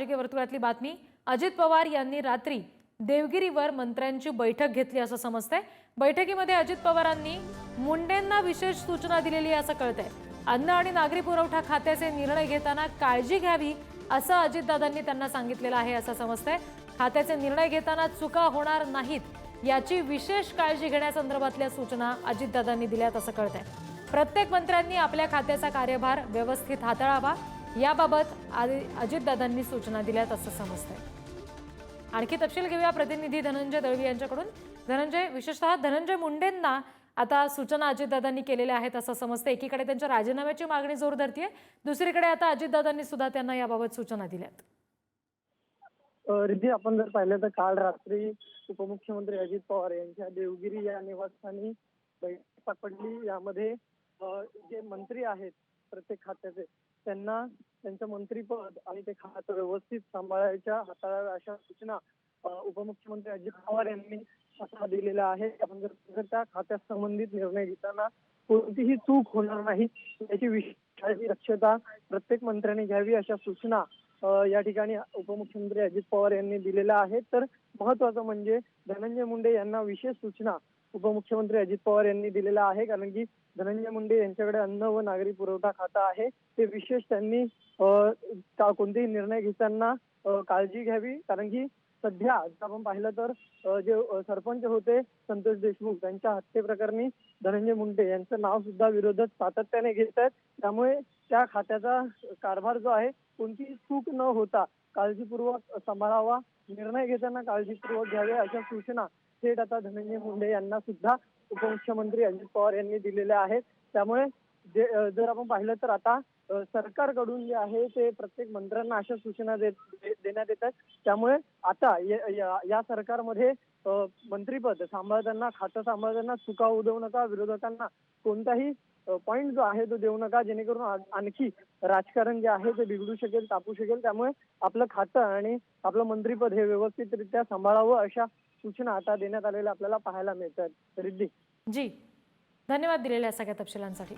राजकीय वर्तुळातली बातमी अजित पवार यांनी रात्री देवगिरीवर मंत्र्यांची बैठक घेतली असं समजतंय. बैठकीमध्ये अजित पवारांनी मुंडेंना विशेष सूचना दिलेली असं कळतंय. अन्न आणि नागरी पुरवठा खात्याचे निर्णय घेताना काळजी घ्यावी असं अजितदादांनी त्यांना सांगितलेलं आहे असं समजतंय. खात्याचे निर्णय घेताना चुका होणार नाहीत याची विशेष काळजी घेण्यासंदर्भातल्या सूचना अजितदादांनी दिल्यात असं कळतंय. प्रत्येक मंत्र्यांनी आपल्या खात्याचा कार्यभार व्यवस्थित हाताळावा. याबाबत अजितदादांनी सूचना दिल्यात असं समजतंय. आणखी तपशील घेऊया प्रतिनिधी धनंजय दळवी यांच्याकडून. धनंजय विशेषतः धनंजय मुंडेंना आता सूचना अजितदादांनी केलेल्या आहेत असं समजतं एकीकडे त्यांच्या राजीनाम्याची मागणी जोर धरतीये. दुसरीकडे आता अजितदादांनी सुद्धा त्यांना याबाबत सूचना दिल्यात. रिद्धी आपण जर पाहिलं तर काल रात्री उपमुख्यमंत्री अजित पवार यांच्या देवगिरी या निवासस्थानी बैठक पडली. यामध्ये जे मंत्री आहेत प्रत्येक खात्याचे त्यांना त्यांचं मंत्रीपद आणि ते खातं व्यवस्थित सांभाळायच्या हाताळाव्या अशा सूचना उपमुख्यमंत्री अजित पवार यांनी स्वतः दिलेल्या आहेत आपण जर त्या खात्यास संबंधित निर्णय घेताना कोणतीही चूक होणार नाही. याची विशेष दक्षता प्रत्येक मंत्र्यांनी घ्यावी अशा सूचना या ठिकाणी उपमुख्यमंत्री अजित पवार यांनी दिलेल्या आहेत. तर महत्वाचं म्हणजे धनंजय मुंडे यांना विशेष सूचना उपमुख्यमंत्री अजित पवार यांनी दिलेला आहे कारण की धनंजय मुंडे यांच्याकडे अन्न व नागरी पुरवठा खाता आहे. ते विशेष त्यांनी का- कोणतेही निर्णय घेताना काळजी घ्यावी. कारण की सध्या जर आपण पाहिलं तर जे सरपंच होते संतोष देशमुख त्यांच्या हत्येप्रकरणी धनंजय मुंडे यांचं नाव सुद्धा विरोधक सातत्याने घेत आहेत. त्यामुळे त्या खात्याचा कारभार जो आहे कोणतीही चूक न होता काळजीपूर्वक सांभाळावा. निर्णय घेताना काळजीपूर्वक घ्यावे अशा सूचना थेट आता धनंजय मुंडे यांना सुद्धा उपमुख्यमंत्री अजित पवार यांनी दिलेल्या आहेत. त्यामुळे जे जर आपण पाहिलं तर आता सरकारकडून जे आहे ते प्रत्येक मंत्र्यांना अशा सूचना देत देण्यात येतात. त्यामुळे आता या- सरकारमध्ये मंत्रीपद सांभाळताना खातं सांभाळताना चुका उदवू नका विरोधकांना कोणताही पॉईंट जो आहे तो देऊ नका. जेणेकरून आणखी राजकारण जे आहे ते बिघडू शकेल तापू शकेल. त्यामुळे आपलं खातं आणि आपलं मंत्रीपद हे व्यवस्थितरित्या सांभाळावं अशा सूचना आता देण्यात आलेल्या आपल्याला पाहायला मिळतात. रिद्धी. जी. धन्यवाद दिलेल्या सगळ्या तपशिलांसाठी.